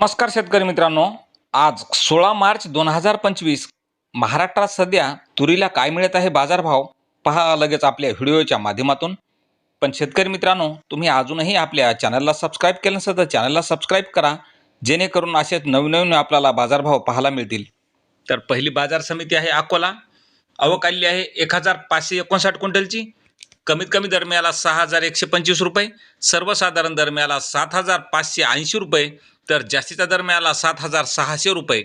नमस्कार शेतकरी मित्रांनो. आज सोळा मार्च दोन हजार पंचवीस. महाराष्ट्रात सध्या तुरीला काय मिळत आहे बाजारभाव पहा लगेच आपल्या व्हिडिओच्या माध्यमातून. पण शेतकरी मित्रांनो तुम्ही अजूनही आपल्या चॅनलला सबस्क्राईब केलं नसेल तर चॅनलला सबस्क्राईब करा. जेणेकरून असेच नवनवीन आपल्याला बाजारभाव पाहायला मिळतील. तर पहिली बाजार समिती आहे अकोला. आवक आलेली आहे एक हजार पाचशे एकोणसाठ क्विंटलची. कमीत कमी दरम्याला सहा हजार एकशे पंचवीस रुपये. सर्वसाधारण दरम्याला सात हजार पाचशे ऐंशी रुपये. तर जास्तीच्या दरम्याला सात हजार सहाशे रुपये.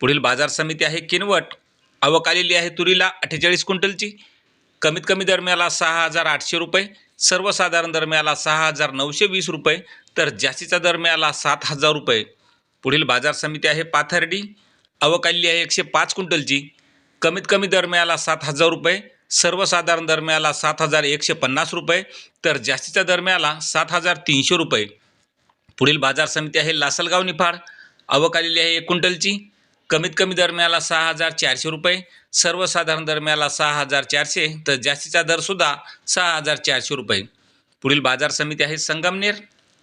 पुढील बाजार समिती आहे किनवट. आवक आलेली आहे तुरीला अठ्ठेचाळीस क्विंटलची. कमीत कमी दरम्याला सहा हजार आठशे रुपये. सर्वसाधारण दरम्याला सहा हजार नऊशे वीस रुपये. तर जास्तीच्या दरम्याला सात हजार रुपये. पुढील बाजार समिती आहे पाथर्डी. आवक आलेली आहे एकशे पाच क्विंटलची. कमीत कमी दरम्याला सात हजार रुपये. सर्वसाधारण दरम्याला सात हजार एकशे पन्नास रुपये. तर जास्तीच्या दरम्याला सात हजार तीनशे रुपये. पुढील बाजार समिती आहे लासलगाव निफाड. आवक आलेली आहे एक क्विंटलची. कमीत कमी दरम्याला सहा हजार चारशे रुपये. सर्वसाधारण दरम्याला सहा हजार चारशे. तर जास्तीचा दरसुद्धा सहा हजार चारशे रुपये. पुढील बाजार समिती आहे संगमनेर.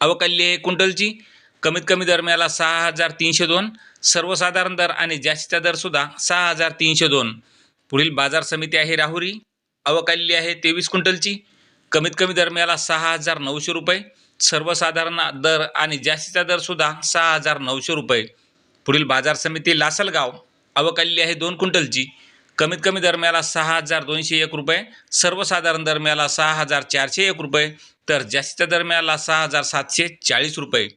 आवक आलेली आहे एक क्विंटलची. कमीत कमी दरम्याला सहा हजार तीनशे दोन. सर्वसाधारण दर आणि जास्तीचा दरसुद्धा सहा हजार तीनशे दोन. पुढील बाजार समिती आहे राहुरी. आवक आलेली आहे तेवीस क्विंटलची. कमीत कमी दरम्याला सहा हजार नऊशे रुपये. सर्वसाधारण दर आणि जास्तीचा दरसुद्धा सहा हजार नऊशे रुपये. पुढील बाजार समिती लासलगाव आवक आहे दोन क्विंटलची. कमीत कमी दरम्याला सहा हजार दोनशे एक रुपये सर्वसाधारण दरम्याला सहा हजार चारशे एक रुपये तर जास्तीच्या दरम्याला सहा हजार सातशे चाळीस रुपये.